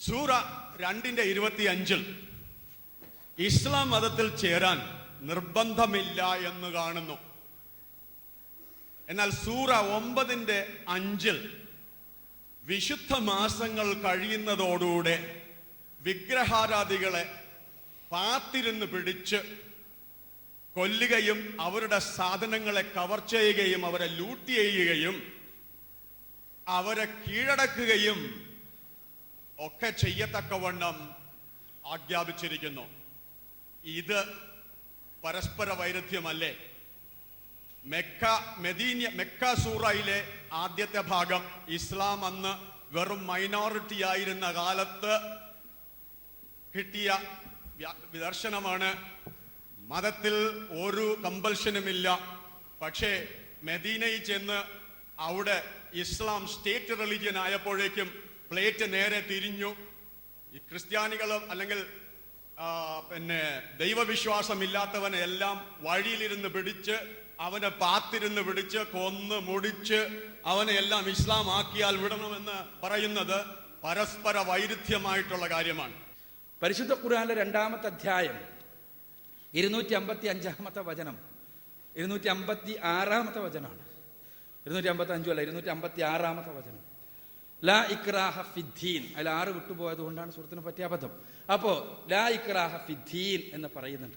സൂറ രണ്ടിന്റെ ഇരുപത്തി അഞ്ചിൽ ഇസ്ലാം മതത്തിൽ ചേരാൻ നിർബന്ധമില്ല എന്ന് കാണുന്നു. എന്നാൽ സൂറ ഒമ്പതിന്റെ അഞ്ചിൽ വിശുദ്ധ മാസങ്ങൾ കഴിയുന്നതോടുകൂടെ വിഗ്രഹാരാധികളെ പാത്തിരുന്ന് പിടിച്ച് കൊല്ലുകയും അവരുടെ സാധനങ്ങളെ കവർ ചെയ്യുകയും അവരെ ലൂട്ട് ചെയ്യുകയും അവരെ കീഴടക്കുകയും ഒക്കെ ചെയ്യത്തക്കവണ്ണം ആജ്ഞാപിച്ചിരിക്കുന്നു. ഇത് പരസ്പര വൈരുദ്ധ്യമല്ലേ? മെക്ക മെദീന്യ മെക്ക സൂറയിലെ ആദ്യത്തെ ഭാഗം ഇസ്ലാം അന്ന് വെറും മൈനോറിറ്റി ആയിരുന്ന കാലത്ത് കിട്ടിയ ദർശനമാണ് മതത്തിൽ ഒരു കമ്പൽഷനുമില്ല പക്ഷേ മെദീനയിൽ ചെന്ന് അവിടെ ഇസ്ലാം സ്റ്റേറ്റ് റിലീജിയൻ ആയപ്പോഴേക്കും പ്ലേറ്റ് നേരെ തിരിഞ്ഞു. ഈ ക്രിസ്ത്യാനികളും അല്ലെങ്കിൽ പിന്നെ ദൈവവിശ്വാസമില്ലാത്തവനെ എല്ലാം വഴിയിലിരുന്ന് പിടിച്ച് അവനെ പാത്തിരുന്ന് പിടിച്ച് കൊന്ന് മുടിച്ച് അവനെ എല്ലാം ഇസ്ലാം ആക്കിയാൽ വിടണമെന്ന് പറയുന്നത് പരസ്പര വൈരുദ്ധ്യമായിട്ടുള്ള കാര്യമാണ്. പരിശുദ്ധ ഖുർആനിലെ രണ്ടാമത്തെ അധ്യായം ഇരുന്നൂറ്റി അമ്പത്തി അഞ്ചാമത്തെ വചനം. ഇരുന്നൂറ്റി അമ്പത്തി ആറാമത്തെ വചനമാണ്. ഇരുന്നൂറ്റി അമ്പത്തി അഞ്ചു അല്ല ഇരുന്നൂറ്റി അമ്പത്തി ആറാമത്തെ വചനം. ലാ ഇക്രാഹ ഫിദ്ദീൻ. അതിൽ ആറ് വിട്ടുപോയത് കൊണ്ടാണ് സുഹൃത്തിന് പറ്റിയ അബദ്ധം. അപ്പോ ലാ ഇക്രാഹ ഫിദ്ദീൻ എന്ന് പറയുന്നുണ്ട്.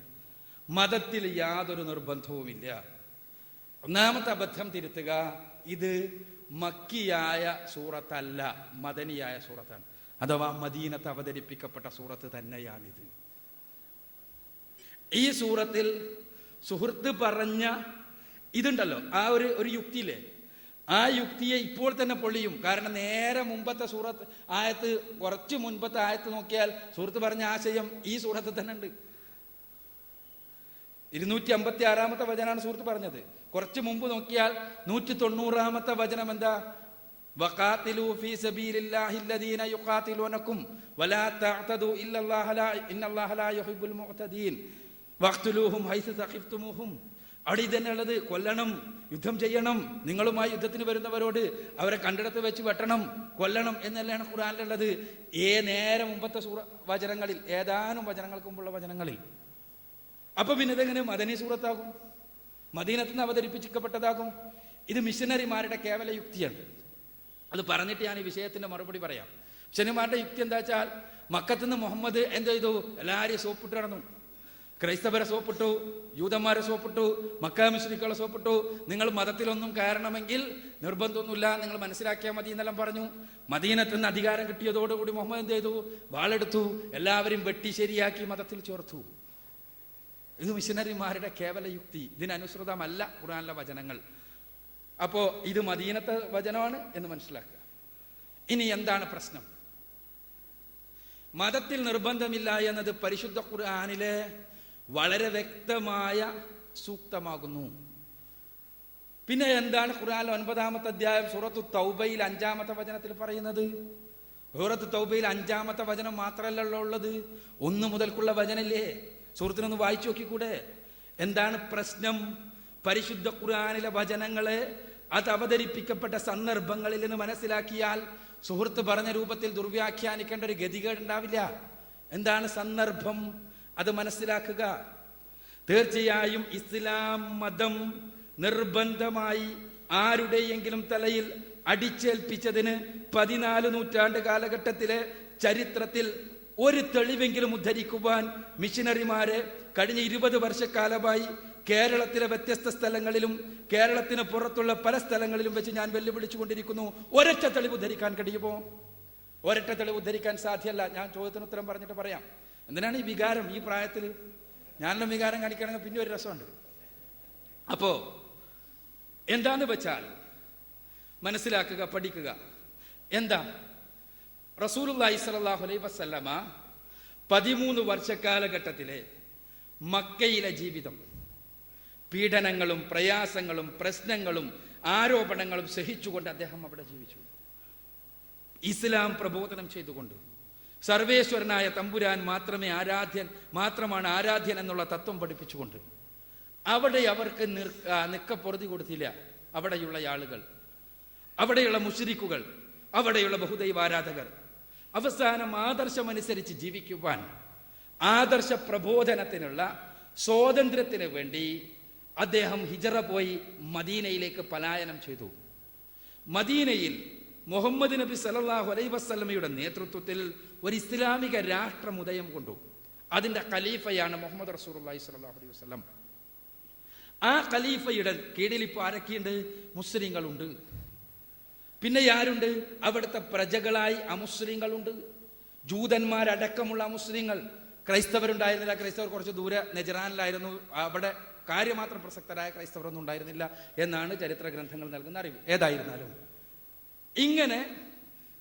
മതത്തിൽ യാതൊരു നിർബന്ധവുമില്ല. ഒന്നാമത്തെ അബദ്ധം തിരുത്തുക ഇത് മക്കിയായ സൂറത്തല്ല മദനിയായ സൂറത്താണ്. അഥവാ മദീനത്ത് അവതരിപ്പിക്കപ്പെട്ട സൂറത്ത് തന്നെയാണിത്. ഈ സൂറത്തിൽ സുഹൃത്ത് പറഞ്ഞ ഇതുണ്ടല്ലോ ആ ഒരു ഒരു യുക്തിയില്ലേ? ആ യുക്തിയെ ഇപ്പോൾ തന്നെ പൊളിയും കാരണം നേരെ മുമ്പത്തെ സൂറത്ത് ആയത്ത് കുറച്ച് മുൻപത്തെ ആയത്ത് നോക്കിയാൽ സുഹൃത്ത് പറഞ്ഞ ആശയം ഈ സൂറത്ത് തന്നെ ഉണ്ട്. ഇരുന്നൂറ്റി അമ്പത്തി ആറാമത്തെ വചനാണ് സുഹൃത്ത് പറഞ്ഞത്. കുറച്ച് മുമ്പ് നോക്കിയാൽ നൂറ്റി തൊണ്ണൂറാമത്തെ വചനം എന്താ? ഫീ സബീലില്ലാഹി അല്ലദീന വലാ ഇല്ലല്ലാഹ ലാ ഇന്നല്ലാഹ ലാ യുഹിബ്ബുൽ മുഅ്തദീൻ. തഖിഫ്തുമൂഹും അവിടെ ഇതന്നെ ഉള്ളത്. കൊല്ലണം യുദ്ധം ചെയ്യണം. നിങ്ങളുമായി യുദ്ധത്തിന് വരുന്നവരോട് അവരെ കണ്ടിടത്ത് വെച്ച് വെട്ടണം. കൊല്ലണം എന്നല്ലാണ് ഖുറാനിലുള്ളത് ഏ നേരെ മുമ്പത്തെ സൂറ വചനങ്ങളിൽ ഏതാനും വചനങ്ങൾക്ക് മുമ്പുള്ള വചനങ്ങളിൽ. അപ്പൊ പിന്നെ ഇതെങ്ങനെ? മദനി സൂറത്താകും. മദീനത്ത് അവതരിപ്പിച്ചിക്കപ്പെട്ടതാകും ഇത് മിഷനറിമാരുടെ കേവല യുക്തിയാണ്. അത് പറഞ്ഞിട്ട് ഞാൻ ഈ വിഷയത്തിന്റെ മറുപടി പറയാം. മിഷനറിമാരുടെ യുക്തി എന്താ വെച്ചാൽ മക്കത്തുനിന്ന് മുഹമ്മദ് എന്ത് ചെയ്തു? എല്ലാവരെയും സോപ്പിട്ട് നടന്നു. ക്രൈസ്തവരെ സോപ്പിട്ടു യൂതന്മാരെ സോപ്പിട്ടു മക്ക മുസ്ലിക്കുകളെ സോപ്പിട്ടു. നിങ്ങൾ മതത്തിലൊന്നും കയറണമെങ്കിൽ നിർബന്ധമൊന്നുമില്ല. നിങ്ങൾ മനസ്സിലാക്കിയാൽ മതി എന്നെല്ലാം പറഞ്ഞു. മദീനത്തിൽ നിന്ന് അധികാരം കിട്ടിയതോടുകൂടി മുഹമ്മദ് എന്ത് ചെയ്തു? വാളെടുത്തു. എല്ലാവരും വെട്ടി ശരിയാക്കി മതത്തിൽ ചേർത്തു. ഇത് മിഷനറിമാരുടെ കേവല യുക്തി ഇതിനനുസൃതമല്ല ഖുറാനിലെ വചനങ്ങൾ. അപ്പോ ഇത് മദീനത്തെ വചനമാണ് എന്ന് മനസ്സിലാക്കുക. ഇനി എന്താണ് പ്രശ്നം? മതത്തിൽ നിർബന്ധമില്ല എന്നത് പരിശുദ്ധ ഖുർആനിലെ വളരെ വ്യക്തമായ സൂക്തമാകുന്നു. പിന്നെ എന്താണ് ഖുർആൻ ഒൻപതാമത്തെ അധ്യായം? സൂറത്തു തൗബയിൽ അഞ്ചാമത്തെ വചനത്തിൽ പറയുന്നത്? സൂറത്ത് തൗബയിൽ അഞ്ചാമത്തെ വചനം മാത്രമല്ലല്ലോ ഉള്ളത്. ഒന്ന് മുതൽക്കുള്ള വചനല്ലേ? സുഹൃത്തിനൊന്ന് വായിച്ചു നോക്കിക്കൂടെ? എന്താണ് പ്രശ്നം? പരിശുദ്ധ ഖുർആനിലെ വചനങ്ങളെ അത് അവതരിപ്പിക്കപ്പെട്ട സന്ദർഭങ്ങളിൽ നിന്ന് മനസ്സിലാക്കിയാൽ സുഹൃത്ത് പറഞ്ഞ രൂപത്തിൽ ദുർവ്യാഖ്യാനിക്കേണ്ട ഒരു ഗതികേട് ഉണ്ടാവില്ല. എന്താണ് സന്ദർഭം? അത് മനസ്സിലാക്കുക. തീർച്ചയായും ഇസ്ലാം മതം നിർബന്ധമായി ആരുടെയെങ്കിലും തലയിൽ അടിച്ചേൽപ്പിച്ചതിന് പതിനാല് നൂറ്റാണ്ട് കാലഘട്ടത്തിലെ ചരിത്രത്തിൽ ഒരു തെളിവെങ്കിലും ഉദ്ധരിക്കുവാൻ മിഷനറിമാരെ കഴിഞ്ഞ ഇരുപത് വർഷക്കാലമായി കേരളത്തിലെ വ്യത്യസ്ത സ്ഥലങ്ങളിലും കേരളത്തിന് പുറത്തുള്ള പല സ്ഥലങ്ങളിലും വെച്ച് ഞാൻ വെല്ലുവിളിച്ചുകൊണ്ടിരിക്കുന്നു. ഒരൊറ്റ തെളിവ് ഉദ്ധരിക്കാൻ കഴിയുമോ? ഒരൊറ്റ തെളിവ് ഉദ്ധരിക്കാൻ സാധ്യമല്ല. ഞാൻ ചോദ്യത്തിന് ഉത്തരം പറഞ്ഞിട്ട് പറയാം. എന്തിനാണ് ഈ വികാരം ഈ പ്രായത്തിൽ ഞാനെല്ലാം വികാരം കാണിക്കണമെങ്കിൽ പിന്നെ ഒരു രസമുണ്ട്. അപ്പോ എന്താന്ന് വെച്ചാൽ മനസ്സിലാക്കുക പഠിക്കുക. എന്താ? റസൂലുള്ളാഹി സ്വല്ലല്ലാഹു അലൈഹി വസല്ലമ പതിമൂന്ന് വർഷക്കാലഘട്ടത്തിലെ മക്കയിലെ ജീവിതം. പീഡനങ്ങളും പ്രയാസങ്ങളും പ്രശ്നങ്ങളും ആരോപണങ്ങളും സഹിച്ചുകൊണ്ട് അദ്ദേഹം അവിടെ ജീവിച്ചു. ഇസ്ലാം പ്രബോധനം ചെയ്തുകൊണ്ട് സർവേശ്വരനായ തമ്പുരാൻ മാത്രമേ ആരാധ്യൻ മാത്രമാണ് ആരാധ്യൻ എന്നുള്ള തത്വം പഠിപ്പിച്ചുകൊണ്ട് അവിടെ അവർക്ക് നിർക്ക നിക്കപ്പൊറുതി കൊടുത്തില്ല. അവിടെയുള്ള ആളുകൾ അവിടെയുള്ള മുഷരിക്കുകൾ അവിടെയുള്ള ബഹുദൈവാരാധകർ അവസാനം ആദർശമനുസരിച്ച് ജീവിക്കുവാൻ ആദർശ പ്രബോധനത്തിനുള്ള സ്വാതന്ത്ര്യത്തിന് വേണ്ടി അദ്ദേഹം ഹിജറ പോയി മദീനയിലേക്ക് പലായനം ചെയ്തു. മദീനയിൽ മുഹമ്മദ് നബി സലല്ലാഹു അലൈ വസല്ലമയുടെ നേതൃത്വത്തിൽ ഒരു ഇസ്ലാമിക രാഷ്ട്രം ഉദയം കൊണ്ടു. അതിന്റെ ഖലീഫയാണ് മുഹമ്മദ് റസൂലുള്ളാഹി സ്വല്ലല്ലാഹു അലൈഹി വസ്ലം ആ ഖലീഫയുടെ കീഴിൽ ഇപ്പോൾ ആരൊക്കെയുണ്ട്? മുസ്ലിങ്ങളുണ്ട്. പിന്നെ ആരുണ്ട്? അവിടുത്തെ പ്രജകളായി അമുസ്ലിങ്ങളുണ്ട് ജൂതന്മാരടക്കമുള്ള അമുസ്ലിങ്ങൾ ക്രൈസ്തവരുണ്ടായിരുന്നില്ല. ക്രൈസ്തവർ കുറച്ച് ദൂരെ നെജറാനിലായിരുന്നു. അവിടെ കാര്യമാത്രം പ്രസക്തരായ ക്രൈസ്തവർ ഒന്നും ഉണ്ടായിരുന്നില്ല എന്നാണ് ചരിത്ര ഗ്രന്ഥങ്ങൾ നൽകുന്ന അറിവ്. ഏതായിരുന്നാലും. ഇങ്ങനെ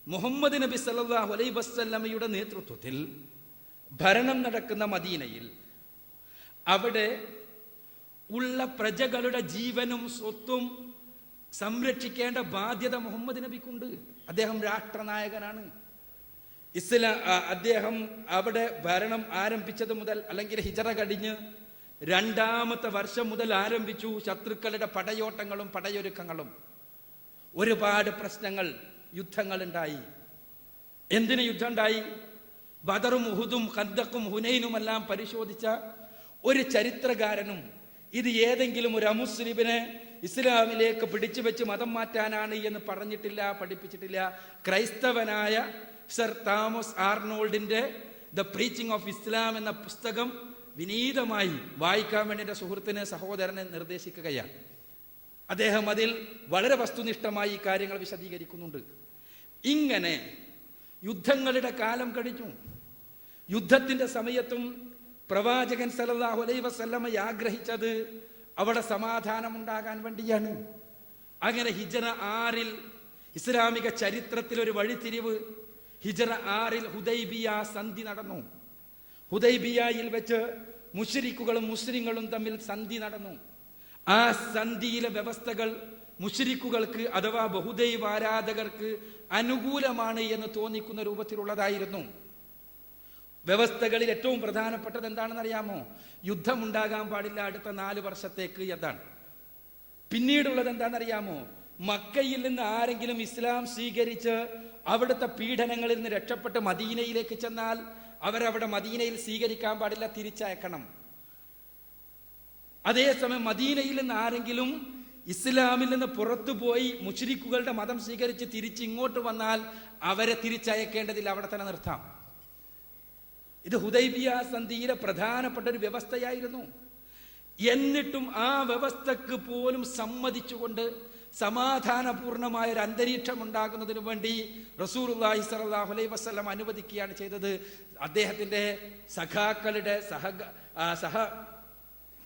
മുഹമ്മദ് നബി സല്ലല്ലാഹു അലൈഹി വസല്ലമയുടെ നേതൃത്വത്തിൽ ഭരണം നടക്കുന്ന മദീനയിൽ അവിടെ ഉള്ള പ്രജകളുടെ ജീവനും സ്വത്തും സംരക്ഷിക്കേണ്ട ബാധ്യത മുഹമ്മദ് നബിക്കുണ്ട്. അദ്ദേഹം രാഷ്ട്രനായകനാണ്. ഇസ്ലാം അദ്ദേഹം അവിടെ ഭരണം ആരംഭിച്ചത് മുതൽ അല്ലെങ്കിൽ ഹിജറ കഴിഞ്ഞ് രണ്ടാമത്തെ വർഷം മുതൽ ആരംഭിച്ചു. ശത്രുക്കളുടെ പടയോട്ടങ്ങളും പടയൊരുക്കങ്ങളും. ഒരുപാട് പ്രശ്നങ്ങൾ യുദ്ധങ്ങൾ ഉണ്ടായി എന്തിന് യുദ്ധം ഉണ്ടായി ബദറും ഉഹുദും ഹുനൈനും എല്ലാം പരിശോധിച്ച ഒരു ചരിത്രകാരനും ഇത് ഏതെങ്കിലും ഒരു അമുസ്ലിമിനെ ഇസ്ലാമിലേക്ക് പിടിച്ചു വെച്ച് മതം മാറ്റാനാണ് എന്ന് പറഞ്ഞിട്ടില്ല പഠിപ്പിച്ചിട്ടില്ല. ക്രൈസ്തവനായ സർ താമസ് ആർണോൾഡിന്റെ ദ പ്രീച്ചിങ് ഓഫ് ഇസ്ലാം എന്ന പുസ്തകം വിനീതമായി വായിക്കാൻ വേണ്ടി സുഹൃത്തിന് സഹോദരനെ നിർദ്ദേശിക്കുകയാണ്. അദ്ദേഹം അതിൽ വളരെ വസ്തുനിഷ്ഠമായി കാര്യങ്ങൾ വിശദീകരിക്കുന്നുണ്ട്. ഇങ്ങനെ യുദ്ധങ്ങളുടെ കാലം കഴിഞ്ഞു. യുദ്ധത്തിന്റെ സമയത്തും പ്രവാചകൻ സല്ലല്ലാഹു അലൈഹി വസല്ലമ ആഗ്രഹിച്ചത് അവിടെ സമാധാനം ഉണ്ടാകാൻ വേണ്ടിയാണ്. അങ്ങനെ ഹിജറ ആറിൽ ഇസ്ലാമിക ചരിത്രത്തിൽ ഒരു വഴിത്തിരിവ് ഹിജറ ആറിൽ ഹുദൈബിയ സന്ധി നടന്നു. ഹുദൈബിയയിൽ വെച്ച് മുഷരിക്കുകളും മുസ്ലിങ്ങളും തമ്മിൽ സന്ധി നടന്നു. ആ സന്ധിയിലെ വ്യവസ്ഥകൾ മുഷരിക്കുകൾക്ക് അഥവാ ബഹുദൈവ ആരാധകർക്ക് അനുകൂലമാണ് എന്ന് തോന്നിക്കുന്ന രൂപത്തിലുള്ളതായിരുന്നു. വ്യവസ്ഥകളിൽ ഏറ്റവും പ്രധാനപ്പെട്ടത് എന്താണെന്ന് അറിയാമോ യുദ്ധമുണ്ടാകാൻ പാടില്ല അടുത്ത നാല് വർഷത്തേക്ക് എന്നാണ്. പിന്നീടുള്ളത് എന്താണെന്നറിയാമോ? മക്കയിൽ നിന്ന് ആരെങ്കിലും ഇസ്ലാം സ്വീകരിച്ച് അവിടുത്തെ പീഡനങ്ങളിൽ നിന്ന് രക്ഷപ്പെട്ട് മദീനയിലേക്ക് ചെന്നാൽ അവരവിടെ മദീനയിൽ സ്വീകരിക്കാൻ പാടില്ല തിരിച്ചയക്കണം. അതേസമയം മദീനയിൽ നിന്ന് ആരെങ്കിലും ഇസ്ലാമിൽ നിന്ന് പുറത്തു പോയി മുഷരിക്കുകളുടെ മതം സ്വീകരിച്ച് തിരിച്ച് ഇങ്ങോട്ട് വന്നാൽ അവരെ തിരിച്ചയക്കേണ്ടതില്ല അവിടെ തന്നെ നിർത്താം. ഇത് ഹുദൈബിയ സന്ധിയിലെ പ്രധാനപ്പെട്ട ഒരു വ്യവസ്ഥയായിരുന്നു. എന്നിട്ടും ആ വ്യവസ്ഥക്ക് പോലും സമ്മതിച്ചുകൊണ്ട് സമാധാനപൂർണമായ ഒരു അന്തരീക്ഷം ഉണ്ടാകുന്നതിന് വേണ്ടി റസൂർഹി സലാഹു അലൈ വസ്ലം അനുവദിക്കുകയാണ് ചെയ്തത്. അദ്ദേഹത്തിന്റെ സഖാക്കളുടെ സഹ സഹ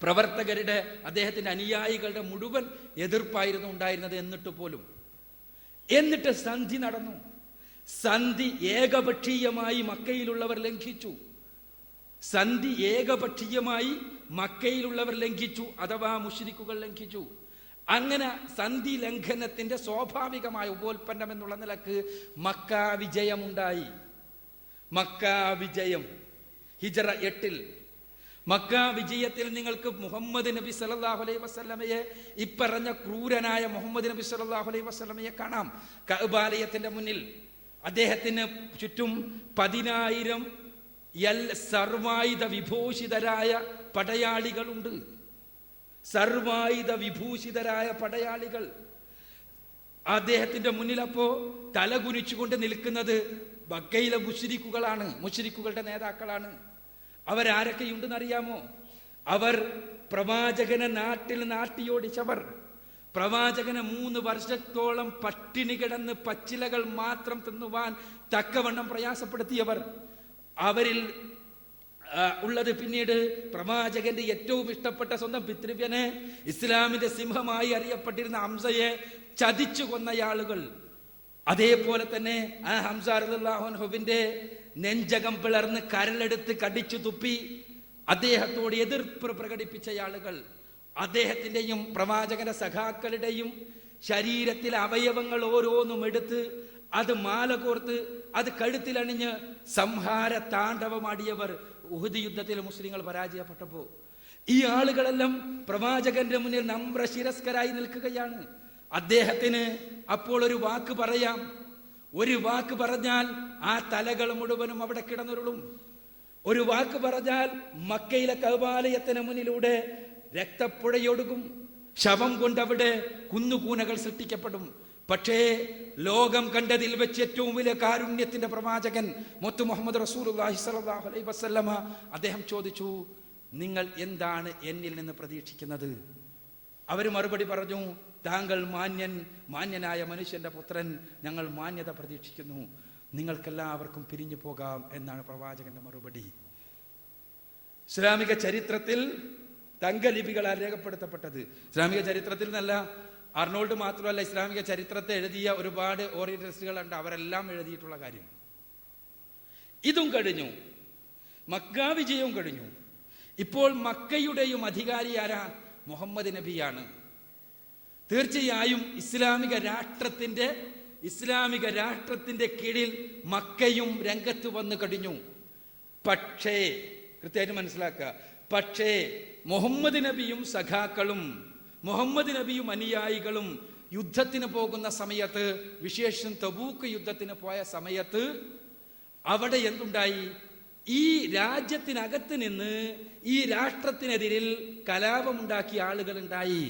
പ്രവർത്തകരുടെ അദ്ദേഹത്തിന്റെ അനുയായികളുടെ മുഴുവൻ എതിർപ്പായിരുന്നു ഉണ്ടായിരുന്നത് എന്നിട്ട് പോലും. എന്നിട്ട് സന്ധി നടന്നു. സന്ധി ഏകപക്ഷീയമായി മക്കയിലുള്ളവർ ലംഘിച്ചു. സന്ധി ഏകപക്ഷീയമായി മക്കയിലുള്ളവർ ലംഘിച്ചു അഥവാ മുഷിരിക്കുകൾ ലംഘിച്ചു. അങ്ങനെ സന്ധി ലംഘനത്തിന്റെ സ്വാഭാവികമായ ഉപോൽപ്പന്നം എന്നുള്ള നിലയ്ക്ക് മക്ക വിജയമുണ്ടായി മക്ക വിജയം ഹിജറ എട്ടിൽ മക്ക വിജയത്തിൽ നിങ്ങൾക്ക് മുഹമ്മദ് നബി സല്ലല്ലാഹു അലൈഹി വസ്ലമയെ ഇപ്പറഞ്ഞ ക്രൂരനായ മുഹമ്മദ് നബി സല്ലല്ലാഹു അലൈഹി വസ്ലമയെ കാണാം. കഅബാലയത്തിന്റെ മുന്നിൽ അദ്ദേഹത്തിന് ചുറ്റും പതിനായിരം എൽ സർവായുധ വിഭൂഷിതരായ പടയാളികളുണ്ട്. സർവായുധ വിഭൂഷിതരായ പടയാളികൾ. അദ്ദേഹത്തിന്റെ മുന്നിലപ്പോ തലകുനിച്ചുകൊണ്ട് നിൽക്കുന്നത് ബക്കയിലെ മുഷിരിക്കുകളാണ് മുഷിരിക്കുകളുടെ നേതാക്കളാണ്. അവരാരൊക്കെയുണ്ടെന്നറിയാമോ? അവർ പ്രവാചകനെ നാട്ടിൽ നാട്ടിയോടിച്ചവർ. പ്രവാചകനെ മൂന്ന് വർഷത്തോളം പട്ടിണി കിടന്ന് പച്ചിലകൾ മാത്രം തിന്നുവാൻ തക്കവണ്ണം പ്രയാസപ്പെടുത്തിയവർ. അവരിൽ ഉള്ളത് പിന്നീട് പ്രവാചകന്റെ ഏറ്റവും ഇഷ്ടപ്പെട്ട സ്വന്തം പിതൃവ്യനെ ഇസ്ലാമിന്റെ സിംഹമായി അറിയപ്പെട്ടിരുന്ന ഹംസയെ ചതിച്ചു കൊന്നയാളുകൾ. അതേപോലെ തന്നെ ആ ഹംസാറുല്ലാഹുവിന്റെ നെഞ്ചകം പിളർന്ന് കരലെടുത്ത് കടിച്ചു തുപ്പി അദ്ദേഹത്തോട് എതിർപ്പ് പ്രകടിപ്പിച്ച ആളുകൾ അദ്ദേഹത്തിന്റെയും പ്രവാചകന്റെ സഖാക്കളുടെയും ശരീരത്തിലെ അവയവങ്ങൾ ഓരോന്നും എടുത്ത് അത് മാല കോർത്ത് അത് കഴുത്തിലണിഞ്ഞ് സംഹാര താണ്ഡവമാടിയവർ ഉഹുദ് യുദ്ധത്തിൽ മുസ്ലിങ്ങൾ പരാജയപ്പെട്ടപ്പോ ഈ ആളുകളെല്ലാം പ്രവാചകന്റെ മുന്നിൽ നമ്ര ശിരസ്കരായി നിൽക്കുകയാണ്. അദ്ദേഹത്തിന് അപ്പോൾ ഒരു വാക്ക് പറയാം. ഒരു വാക്ക് പറഞ്ഞാൽ ആ തലകൾ മുഴുവനും അവിടെ കിടന്നുരുളും. ഒരു വാക്ക് പറഞ്ഞാൽ മക്കയിലെ കൗപാലയത്തിന് മുന്നിലൂടെ രക്തപ്പുഴയൊടുകും. ശവം കൊണ്ടവിടെ കുന്നുകൂനകൾ സൃഷ്ടിക്കപ്പെടും. പക്ഷേ ലോകം കണ്ടതിൽ വെച്ച് ഏറ്റവും വലിയ കാരുണ്യത്തിന്റെ പ്രവാചകൻ മുത്തു മുഹമ്മദ് സ്വല്ലല്ലാഹു അലൈഹി വസല്ലമ അദ്ദേഹം ചോദിച്ചു നിങ്ങൾ എന്താണ് എന്നിൽ നിന്ന് പ്രതീക്ഷിക്കുന്നത്? അവർ മറുപടി പറഞ്ഞു താങ്കൾ മാന്യൻ മാന്യനായ മനുഷ്യന്റെ പുത്രൻ ഞങ്ങൾ മാന്യത പ്രതീക്ഷിക്കുന്നു. നിങ്ങൾക്കെല്ലാവർക്കും പിരിഞ്ഞു പോകാം എന്നാണ് പ്രവാചകന്റെ മറുപടി. ഇസ്ലാമിക ചരിത്രത്തിൽ തങ്കലിപികളാൽ രേഖപ്പെടുത്തപ്പെട്ടത്. ഇസ്ലാമിക ചരിത്രത്തിൽ നല്ല അർണോൾഡ് മാത്രമല്ല ഇസ്ലാമിക ചരിത്രത്തെ എഴുതിയ ഒരുപാട് ഓറിയന്റലിസ്റ്റുകളുണ്ട്. അവരെല്ലാം എഴുതിയിട്ടുള്ള കാര്യം. ഇതും കഴിഞ്ഞു. മക്ക വിജയവും കഴിഞ്ഞു. ഇപ്പോൾ മക്കയുടെയും അധികാരി ആരാ? മുഹമ്മദ് നബിയാണ്. തീർച്ചയായും ഇസ്ലാമിക രാഷ്ട്രത്തിന്റെ ഇസ്ലാമിക രാഷ്ട്രത്തിന്റെ കീഴിൽ മക്കയും രംഗത്ത് വന്നു കഴിഞ്ഞു പക്ഷേ കൃത്യമായിട്ട് മനസ്സിലാക്കുക പക്ഷേ മുഹമ്മദ് നബിയും സഖാക്കളും മുഹമ്മദ് നബിയും അനുയായികളും യുദ്ധത്തിന് പോകുന്ന സമയത്ത് വിശേഷം തബൂക്ക് യുദ്ധത്തിന് പോയ സമയത്ത് അവിടെ എന്തുണ്ടായി? ഈ രാജ്യത്തിനകത്ത് നിന്ന് ഈ രാഷ്ട്രത്തിനെതിരിൽ കലാപമുണ്ടാക്കിയ ആളുകൾ ഉണ്ടായി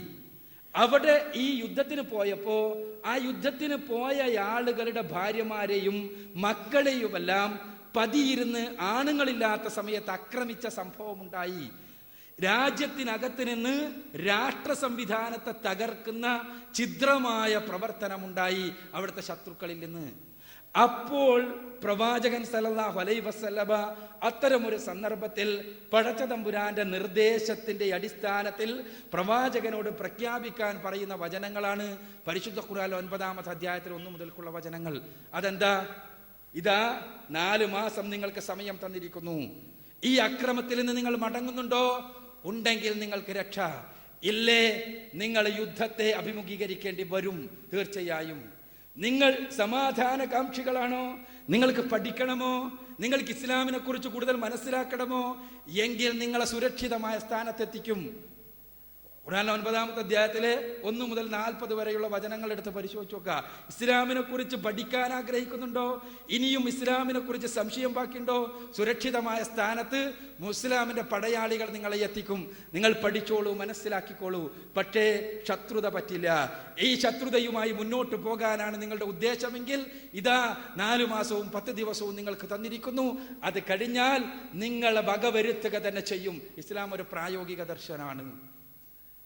അവിടെ ഈ യുദ്ധത്തിന് പോയപ്പോ ആ യുദ്ധത്തിന് പോയ ആളുകളുടെ ഭാര്യമാരെയും മക്കളെയുമെല്ലാം പതിയിരുന്ന് ആണുങ്ങളില്ലാത്ത സമയത്ത് ആക്രമിച്ച സംഭവമുണ്ടായി. രാജ്യത്തിനകത്ത് നിന്ന് രാഷ്ട്ര സംവിധാനത്തെ തകർക്കുന്ന ഛിദ്രമായ പ്രവർത്തനമുണ്ടായി അവിടുത്തെ ശത്രുക്കളിൽ നിന്ന്. അപ്പോൾ പ്രവാചകൻ സലല്ലാഹു അലൈ വസല്ലബ അത്തരമൊരു സന്ദർഭത്തിൽ പഴച്ചതമ്പുരാന്റെ നിർദ്ദേശത്തിന്റെ അടിസ്ഥാനത്തിൽ പ്രവാചകനോട് പ്രഖ്യാപിക്കാൻ പറയുന്ന വചനങ്ങളാണ് പരിശുദ്ധ ഖുർആൻ ഒൻപതാമത്തെ അധ്യായത്തിൽ ഒന്നു മുതൽക്കുള്ള വചനങ്ങൾ. അതെന്താ? ഇതാ നാല് മാസം നിങ്ങൾക്ക് സമയം തന്നിരിക്കുന്നു. ഈ അക്രമത്തിൽ നിന്ന് നിങ്ങൾ മടങ്ങുന്നുണ്ടോ? ഉണ്ടെങ്കിൽ നിങ്ങൾക്ക് രക്ഷ. ഇല്ലേ? നിങ്ങൾ യുദ്ധത്തെ അഭിമുഖീകരിക്കേണ്ടി വരും. തീർച്ചയായും. നിങ്ങൾ സമാധാനകാംക്ഷികളാണോ? നിങ്ങൾക്ക് പഠിക്കണമോ? നിങ്ങൾക്ക് ഇസ്ലാമിനെ കുറിച്ച് കൂടുതൽ മനസ്സിലാക്കണമോ? എങ്കിൽ നിങ്ങളെ സുരക്ഷിതമായ സ്ഥാനത്തെത്തിക്കും. ഖുർആൻ ഒൻപതാമത്തെ അധ്യായത്തിലെ ഒന്ന് മുതൽ നാൽപ്പത് വരെയുള്ള വചനങ്ങൾ എടുത്ത് പരിശോധിച്ച് നോക്കുക. ഇസ്ലാമിനെ കുറിച്ച് പഠിക്കാൻ ആഗ്രഹിക്കുന്നുണ്ടോ? ഇനിയും ഇസ്ലാമിനെ കുറിച്ച് സംശയം ബാക്കിയുണ്ടോ? സുരക്ഷിതമായ സ്ഥാനത്ത് മുസ്ലാമിന്റെ പടയാളികൾ നിങ്ങളെ എത്തിക്കും. നിങ്ങൾ പഠിച്ചോളൂ മനസ്സിലാക്കിക്കോളൂ. പക്ഷേ ശത്രുത പറ്റില്ല. ഈ ശത്രുതയുമായി മുന്നോട്ട് പോകാനാണ് നിങ്ങളുടെ ഉദ്ദേശമെങ്കിൽ ഇതാ നാലു മാസവും പത്ത് ദിവസവും നിങ്ങൾക്ക് തന്നിരിക്കുന്നു. അത് കഴിഞ്ഞാൽ നിങ്ങളെ വകവരുത്തുക തന്നെ ചെയ്യും. ഇസ്ലാം ഒരു പ്രായോഗിക ദർശനമാണ്.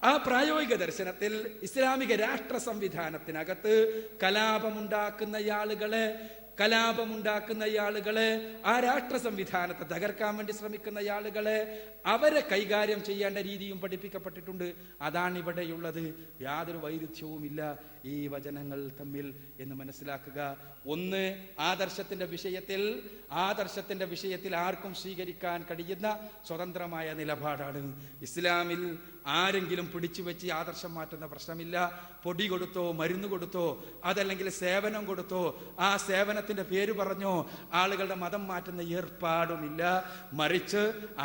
ആ പ്രായോഗിക ദർശനത്തിൽ ഇസ്ലാമിക രാഷ്ട്ര സംവിധാനത്തിനകത്ത് കലാപമുണ്ടാക്കുന്ന ആളുകളെ കലാപമുണ്ടാക്കുന്ന ആളുകളെ ആ രാഷ്ട്ര സംവിധാനത്തെ തകർക്കാൻ വേണ്ടി ശ്രമിക്കുന്ന ആളുകളെ അവരെ കൈകാര്യം ചെയ്യേണ്ട രീതിയും പഠിപ്പിക്കപ്പെട്ടിട്ടുണ്ട്. അതാണ് ഇവിടെയുള്ളത്. യാതൊരു വൈരുദ്ധ്യവുമില്ല ഈ വചനങ്ങൾ തമ്മിൽ എന്ന് മനസ്സിലാക്കുക. ഒന്ന് ആദർശത്തിന്റെ വിഷയത്തിൽ ആദർശത്തിന്റെ വിഷയത്തിൽ ആർക്കും സ്വീകരിക്കാൻ കഴിയുന്ന സ്വതന്ത്രമായ നിലപാടാണ്. ഇസ്ലാമിൽ ആരെങ്കിലും പിടിച്ചു വെച്ച് ആദർശം മാറ്റുന്ന പ്രശ്നമില്ല. പൊടി കൊടുത്തോ മരുന്ന് കൊടുത്തോ അതല്ലെങ്കിൽ സേവനം കൊടുത്തോ ആ സേവനത്തിന്റെ പേര് പറഞ്ഞോ ആളുകളുടെ മതം മാറ്റുന്ന ഏർപ്പാടുമില്ല. മറിച്ച്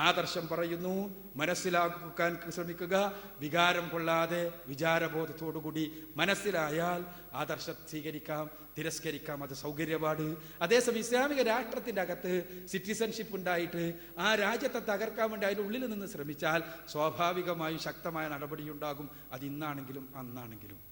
ആദർശം പറയുന്നു മനസ്സിലാക്കാൻ ശ്രമിക്കുക വികാരം കൊള്ളാതെ വിചാരബോധത്തോടുകൂടി മനസ്സിലായാൽ ആദർശം സ്വീകരിക്കാം തിരസ്കരിക്കാം അത് സൗകര്യപാട്. അതേസമയം ഇസ്ലാമിക രാഷ്ട്രത്തിന്റെ അകത്ത് സിറ്റിസൺഷിപ്പ് ഉണ്ടായിട്ട് ആ രാജ്യത്തെ തകർക്കാൻ വേണ്ടി അതിന്റെ ഉള്ളിൽ നിന്ന് ശ്രമിച്ചാൽ സ്വാഭാവികമായും ശക്തമായ നടപടിയുണ്ടാകും. അത് ഇന്നാണെങ്കിലും അന്നാണെങ്കിലും.